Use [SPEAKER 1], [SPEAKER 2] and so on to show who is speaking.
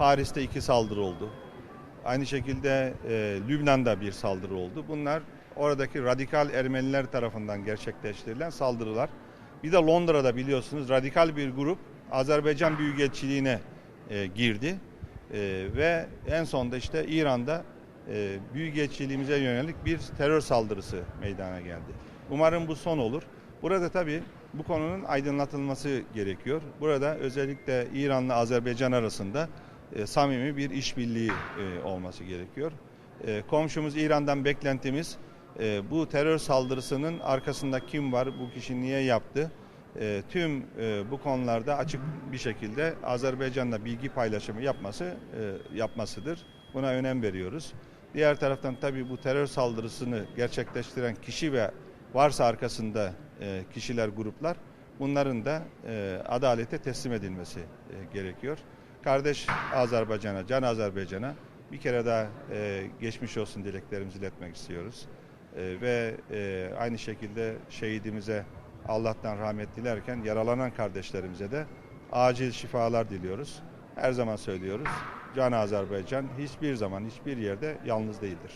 [SPEAKER 1] Paris'te iki saldırı oldu. Aynı şekilde e, Lübnan'da bir saldırı oldu. Bunlar oradaki radikal Ermeniler tarafından gerçekleştirilen saldırılar. Bir de Londra'da biliyorsunuz radikal bir grup Azerbaycan Büyükelçiliğine e, girdi. E, ve en sonunda işte İran'da e, Büyükelçiliğimize yönelik bir terör saldırısı meydana geldi. Umarım bu son olur. Burada tabii bu konunun aydınlatılması gerekiyor. Burada özellikle İran'la Azerbaycan arasında e, samimi bir işbirliği e, olması gerekiyor. E, komşumuz İran'dan beklentimiz e, bu terör saldırısının arkasında kim var, bu kişi niye yaptı? E, tüm e, bu konularda açık bir şekilde Azerbaycan'la bilgi paylaşımı yapması e, yapmasıdır. Buna önem veriyoruz. Diğer taraftan tabii bu terör saldırısını gerçekleştiren kişi ve varsa arkasında e, kişiler, gruplar bunların da e, adalete teslim edilmesi e, gerekiyor. Kardeş Azerbaycan'a, can Azerbaycan'a bir kere daha e, geçmiş olsun dileklerimizi iletmek istiyoruz. E, ve e, aynı şekilde şehidimize Allah'tan rahmet dilerken yaralanan kardeşlerimize de acil şifalar diliyoruz. Her zaman söylüyoruz. Can Azerbaycan hiçbir zaman hiçbir yerde yalnız değildir.